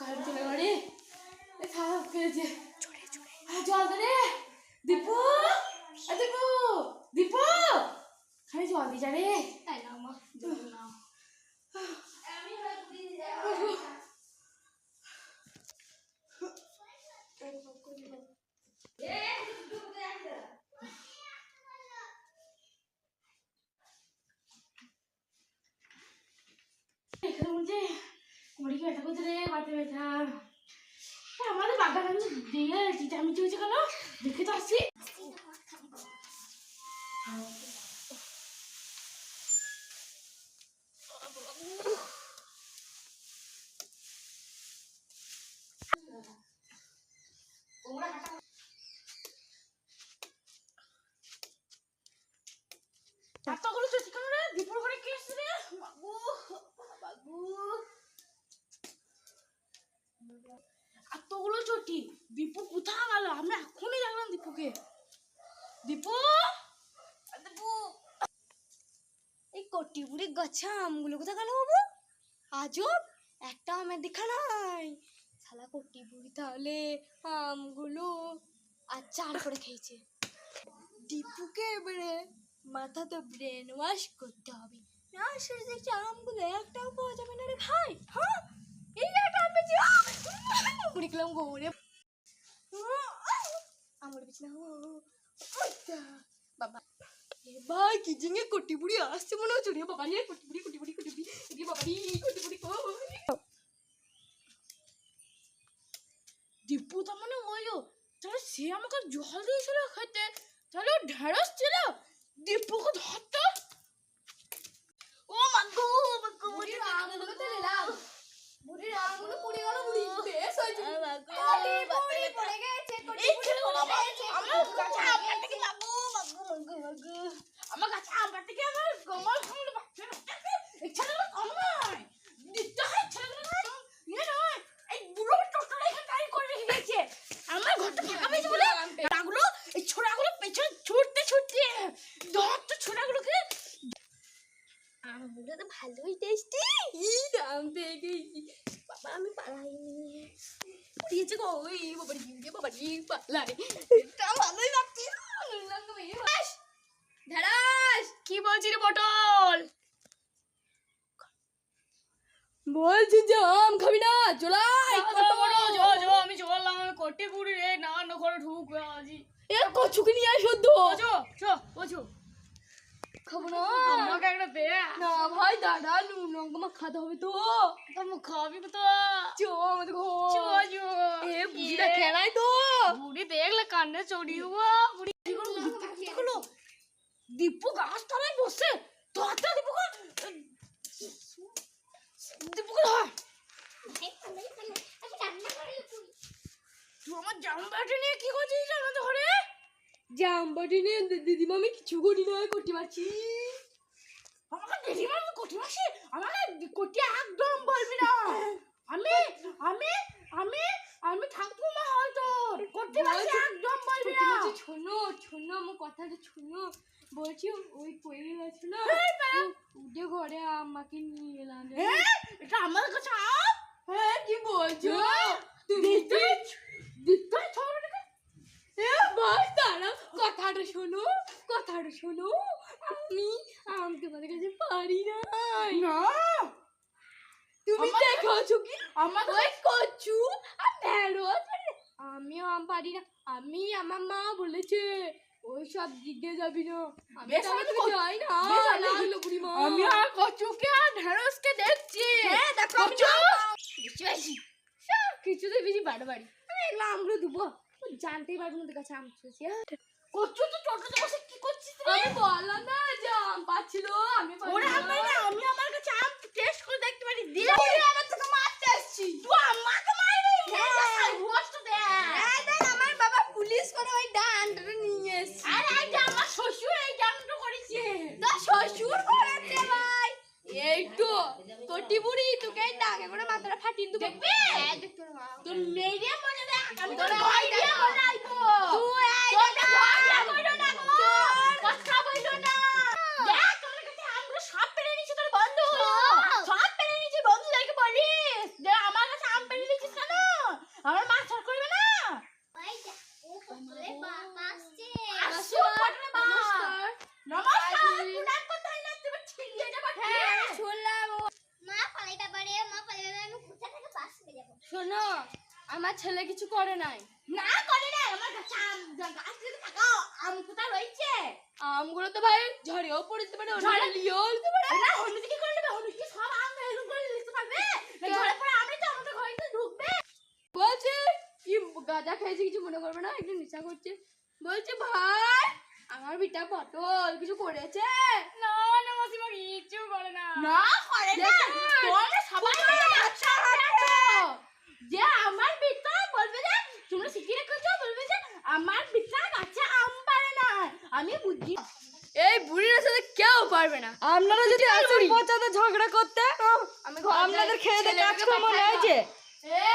Current চলে গেল রে। খারাপ খেয়েছে হ্যাঁ জল দে রে। দীপু দীপু দীপু। খালি জল দি যা রে। তাই না মা জল নাও এখানে বলছে কোমরে কি ব্যথা করছে রে মাথা ব্যথা। আমাদের বাগান দিয়ে চিটামিচি হয়েছে কেন? দেখে তো আসছি এতগুলো চুটি কেন রে দীপুর ঘরে কে এসছে রে বাবু বাবু এতগুলো চটি দীপু কোথায় গেল আমরা এখনই জানলাম দীপুকে দীপু আ, দীপু কটি গাছে আমগুলো কোথায় গেল বাবু আজব একটা আমের দেখা নাই শালা কটি বুড়ি তাহলে আমগুলো আচার করে খেয়েছে দীপুকে এবারে মাথাতে ব্রেন ওয়াশ করতে হবে না সে দেখছি আমগুলো একটাও পাওয়া যাবে না রে ভাই হ্যাঁ এই একটা আম পেয়েছি গৌরে আমার পিছনে বাবা ভাই কি জিঙে কটি বুড়ি আসছে মনে হচ্ছে রে বাবা রে কটি বুড়ি কটি বুড়ি কটি বুড়ি রে বাবা রে কটি বুড়ি কই দীপু তার মানে ওইও তাহলে সে আমাকে জল দিয়েছিল খেতে তাহলে ঢেঁড়স ছিল দীপুকে ধরতো ও মাগো মাগো বুড়ি তো পড়ে গেল বেশ হয়েছে পড়ে গেছে ছেলে পড়ে গেছে আমার কটি কাছে বুড়ি আম পড়ে গেছে। মাগো মাগো মাগো মাগো আমার কাছে আমার থেকে আমার কমল কমল বাচ্চা এই ছেলেগুলো কম নয় দিতে হয় ছেলেগুলো কম ইয়ে নয় এই বুড়ো টোটোটা এখানে দাঁড়ি করে রেখে দিয়েছে ঘরটা ফাঁকা পেয়েছে বলে ছোড়াগুলো, এই ছোড়াগুলো পেছনে ধরতো আমগুলো তো ভালোই টেস্টি আম পেয়ে বাবা, আমি পালাইনি পড়িয়েছে গো ওই বাবা রে বাবা রে, পালাই। এটা ভালোই লাগছে। ঢেড়াস কি বলছি রে পটল? বলছি যে আম খাবি না চলাই আমি চললাম আমি কোটি বুড়ি রে না না করে ঢুকবে আজি এ কচুকে নিয়ে আসো তো ওজো চো ওজো খাব না আমাকে একটা দে না ভাই দাদা নুন লঙ্কা মা খাতে হবে তো তুমি খাবি তো চো আমাদের চো ঘর চো এ বুঝিটা খেলাই তো বুড়ি দেখলে কান্নে চড়িয়ে বুড়ি দীপু কি করল দীপু গাছ তলায় বসে ধরতে দীপুকে দীপুকে ধর তুই আমার জাম ব্যাটে নিয়ে কি করছিস জানো তো ঘরে? জামবাটি নিয়ে দিদিমা আমি কিছু করি না করতে পারছি আমাকে দিদিমা আমি কোটি মাসি আমাকে কোটি একদম বলবি না। আমি আমি আমি আমি ঠাকুমা হয়তো কোটি মাসি একদম বলবি না। শোনো শোনো আমার কথাটা শোনো। বলছি ওই পড়ে গেছে না। উঠে ঘরে আমাকে নিয়ে এলাম। এটা আমার কাছে হ্যাঁ কি বলছো তুমি দিতে ছোটটাকে এ ভাই দাঁড়াও কথাটা শোনো কথাটা শোনো আমি আম তোমাদের কাছে পারি না না। তুমি আমার- দেখেছ কি? আমার ওই কচু আর ঢেঁড়স আমিও আমি পারি না আমি আমার মা বলেছে ওই সব জিজ্ঞে যাবি না। আমি তো যাই না বুড়ি মা আমি আর কচুকে আর ঢেঁড়সকে দেখছি হ্যাঁ দেখো আমি কচু বেশি বেশি সব কিছুতে বেশি বাড়াবাড়ি আমি এগুলো আমগুলো দেবো ও না তোর কাছে আম চুষি কচু তো টোটোতে বসে কি করছিস রে? আমি বললাম না যে আম পাচ্ছিল আমি ওরা না। আমি না আমি আমার কাছে আম টেস্ট করে দেখতে পারি দে ওরে, আমার তোকে মারতে আসছি তুই আমাকে মারবি? হ্যাঁ। হোস্ট দে। হ্যাঁ, দেখ, আমার বাবা পুলিশ করে ওই ডান্ডাটা নিয়ে এসছে। আরে এই আমার শ্বশুর এই জামটা করেছে। তা শ্বশুর করেছে ভাই। এই তো কটি বুড়ি তোকে ডাকে করে মাথাটা ফাটিয়ে দেবো দেখবি? হ্যাঁ। তোর মেরে মনে দেখ। আমি তোর তোরা ভয় এই দিয়ে দেখো। বলাইবো তুই এই তোর দেখো। ভয় দিয়ে বলো না গো কথা বলো না দেখ তোর কাছে আমরা সব পেরে নিছি তোর বন্ধু সব? সব পেরে নিছি বন্ধুদেরকে বলিস যে আমার কাছে আম পেরে নিছিস শোনো আমার ছেলে কিছু করে নাই। না করে না আমার গাছে আম গাছ থেকে থাকা আম কোথা রয়েছে? আমগুলো তো ভাই ঝড়েও পড়তে পারে ঝড়ে- লিয়েও দিতে পারে। না হলুদ কি করে নেবে হলুদ কি সব আম এরকম করে লিখতে পারবে। ঝড়ে পড়ে আমি তো আমাদের ঘরে তো ঢুকবে। বলছে কি গাঁজা খেয়েছে কিছু মনে করবে না? একটু নেশা করছে। বলছে ভাই আমার বিটা পটল কিছু করেছে? না না মাসিমা কিছু করে না। না করে না। আমি বুঝি। এই বুড়ির সাথে কেউ পারবে না। আপনারা যদি আসেন পচাতে ঝগড়া করতে আপনাদের খেয়ে কাজ মনে হয়েছে এ